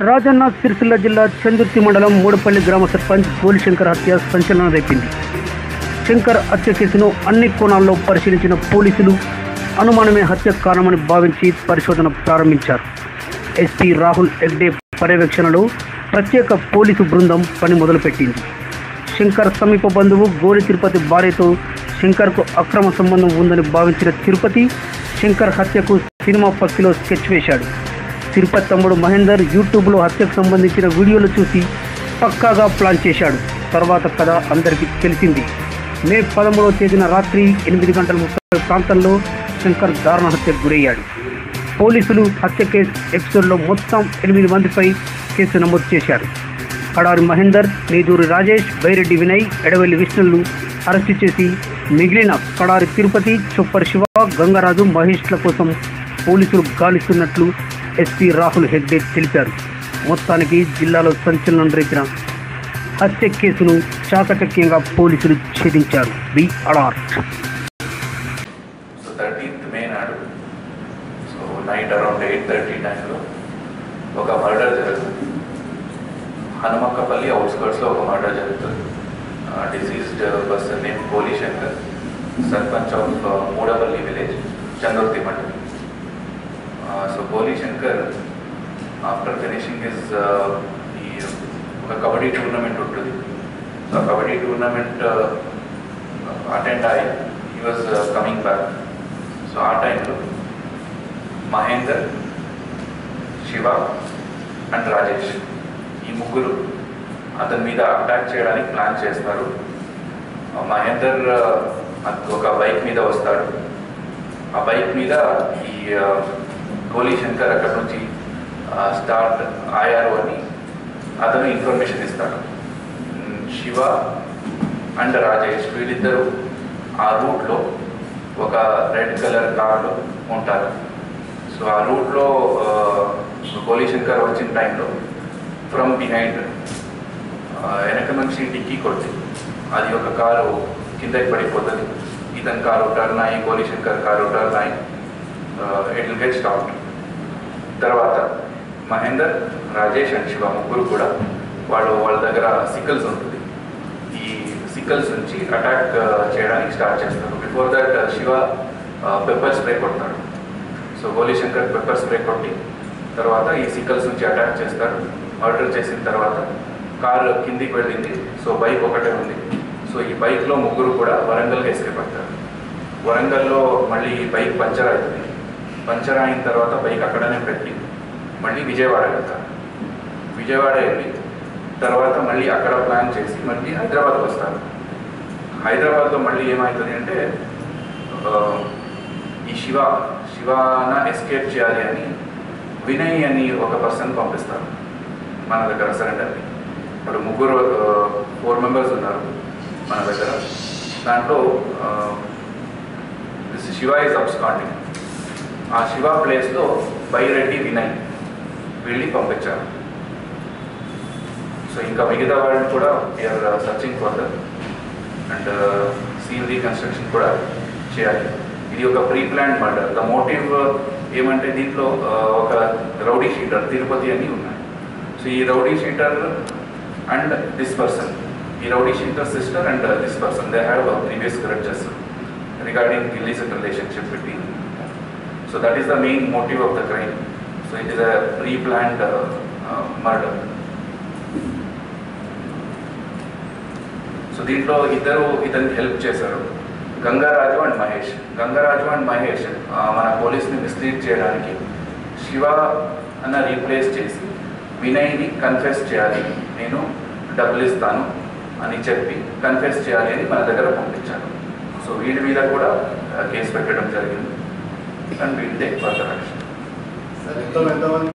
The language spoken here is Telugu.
రాజన్న సిరిసిల్ల జిల్లా చందుర్తి మండలం మూడపల్లి గ్రామ సర్పంచ్ గోలిశంకర్ హత్య సంచలనం రేపింది. శంకర్ హత్య కేసును అన్ని కోణాల్లో పరిశీలించిన పోలీసులు అనుమానమే హత్య కారణమని భావించి పరిశోధన ప్రారంభించారు. ఎస్పీ రాహుల్ హెగ్డే పర్యవేక్షణలో ప్రత్యేక పోలీసు బృందం పని మొదలుపెట్టింది. శంకర్ సమీప బంధువు గోరి తిరుపతి భార్యతో శంకర్కు అక్రమ సంబంధం ఉందని భావించిన తిరుపతి శంకర్ హత్యకు సినిమా పక్షిలో స్కెచ్ వేశాడు. తిరుపతి తమ్ముడు మహేందర్ యూట్యూబ్లో హత్యకు సంబంధించిన వీడియోలు చూసి పక్కాగా ప్లాన్ చేశాడు. తర్వాత కథ అందరికీ తెలిసింది. మే పదమూడవ తేదీన రాత్రి ఎనిమిది గంటల ముప్పై ప్రాంతంలో శంకర్ దారుణ హత్యకు గురయ్యాడు. పోలీసులు హత్య కేసు ఎపిసోడ్లో మొత్తం ఎనిమిది మందిపై కేసు నమోదు చేశారు. కడారి మహేందర్ నేదూరి రాజేష్ బైరెడ్డి వినయ్ ఎడవెల్లి విష్ణులను అరెస్టు చేసి మిగిలిన కడారి తిరుపతి చొప్పర్ శివ గంగరాజు మహేష్ల కోసం పోలీసులు గాలిస్తున్నట్లు ఎస్పీ రాహుల్ హెగ్డే తెలిపారు. మొత్తానికి జిల్లాలో సంచలనం రేపిన హత్య కేసును చాకచక్యంగా పోలీసులు ఛేదించారు. Be alert. So thirteenth May నాడు so night around eight thirty టైంలో ఒక మర్డర్ జరుగుతుంది. హనుమక్కపల్లి అవుట్స్కర్ట్స్లో ఒక మర్డర్ జరుగుతుంది. Deceased person name Poli Shankar sarpanch of Moodapalli village Chandrathi mandal. So Shankar after finishing his ఈ ఒక కబడ్డీ టోర్నమెంట్ ఉంటుంది. So kabaddi tournament attend uh, అయ్యి he was coming back so ఆ టైంలో మహేందర్ శివ అండ్ రాజేష్ ఈ ముగ్గురు అతని మీద అటాక్ చేయడానికి ప్లాన్ చేస్తారు. మహేందర్ ఆ, ఒక బైక్ మీద వస్తాడు. ఆ బైక్ మీద ఈ uh, గోలీ శంకర్ అక్కడ నుంచి స్టార్ట్ ఆయారు అని అతను ఇన్ఫర్మేషన్ ఇస్తాడు. శివ అండ్ రాజేష్ వీళ్ళిద్దరూ ఆ రూట్లో ఒక రెడ్ కలర్ కార్లో ఉంటారు. సో ఆ రూట్లో గోలీ శంకర్ వచ్చిన టైంలో ఫ్రమ్ బిహైండ్ వెనక నుంచి డిక్కీ కొడుతుంది అది ఒక కారు కిందకి పడిపోతుంది. ఇతని కారు టర్న్ అయ్యి గోలీ శంకర్ కారు టర్న్ అయ్యి ఇట్ విల్ గెట్ స్టాప్డ్ తర్వాత మహేందర్ రాజేష్ అండ్ శివ ముగ్గురు కూడా వాళ్ళు వాళ్ళ దగ్గర సిక్కల్స్ ఉంటుంది. ఈ సిక్కల్స్ నుంచి అటాక్ uh, చేయడానికి స్టార్ట్ చేస్తారు. Before that uh, Shiva uh, pepper spray కొడతాడు. So Goli Shankar pepper spray కొట్టి తర్వాత ఈ సిక్కల్స్ నుంచి అటాక్ చేస్తారు. మర్డర్ చేసిన తర్వాత కారు కిందికి వెళ్ళింది. సో బైక్ ఒకటే ఉంది. సో ఈ బైక్లో ముగ్గురు కూడా వరంగల్కి ఎస్కేప్ అవుతారు. వరంగల్లో మళ్ళీ బైక్ పంచర్ అవుతుంది. పంచర్ అయిన తర్వాత బైక్ అక్కడనే పెట్టి మళ్ళీ విజయవాడ వెళ్తారు. విజయవాడ వెళ్ళి తర్వాత మళ్ళీ అక్కడ ప్లాన్ చేసి మళ్ళీ హైదరాబాద్కి వస్తారు. హైదరాబాద్లో మళ్ళీ ఏమవుతుంది అంటే ఈ శివ శివాన ఎస్కేప్ చేయాలి అని వినయ్ అని ఒక పర్సన్ పంపిస్తారు. మన దగ్గర సరెండర్ని ఇప్పుడు ముగ్గురు ఫోర్ మెంబర్స్ ఉన్నారు మన దగ్గర. దాంట్లో దిస్ శివ ఇస్ అబ్స్కాండింగ్ ఆ శివ ప్లేస్లో బైరెడ్డి వినయ్ వెళ్ళి పంపించారు. సో ఇంకా మిగతా వాళ్ళని కూడా we're searching for and scene reconstruction కూడా చేయాలి. ఇది ఒక pre plan murder the motive ఏమంటే దీంట్లో uh, ఒక రౌడీ షీటర్ తిరుపతి అని ఉన్నాయి. సో ఈ rowdy sheeter and this person ఈ rowdy sheeter sister and this person they have previous grudges regarding illicit relationship between so that is the main motive of the crime. So it is a pre-planned uh, uh, murder. So దీంట్లో ఇద్దరు ఇతనికి హెల్ప్ చేశారు. గంగారాజు అండ్ మహేష్. గంగారాజు అండ్ మహేష్ మన పోలీస్ని మిస్లీడ్ చేయడానికి శివ అన్న రీప్లేస్ చేసి వినయ్ని కన్ఫెస్ చేయాలి. నేను డబ్బులు ఇస్తాను అని చెప్పి కన్ఫెస్ చేయాలి అని మన దగ్గర పంపించాను సో వీడి మీద కూడా కేసు పెట్టడం జరిగింది. And we'll take further action sir ఎంతో ఎంతమంది.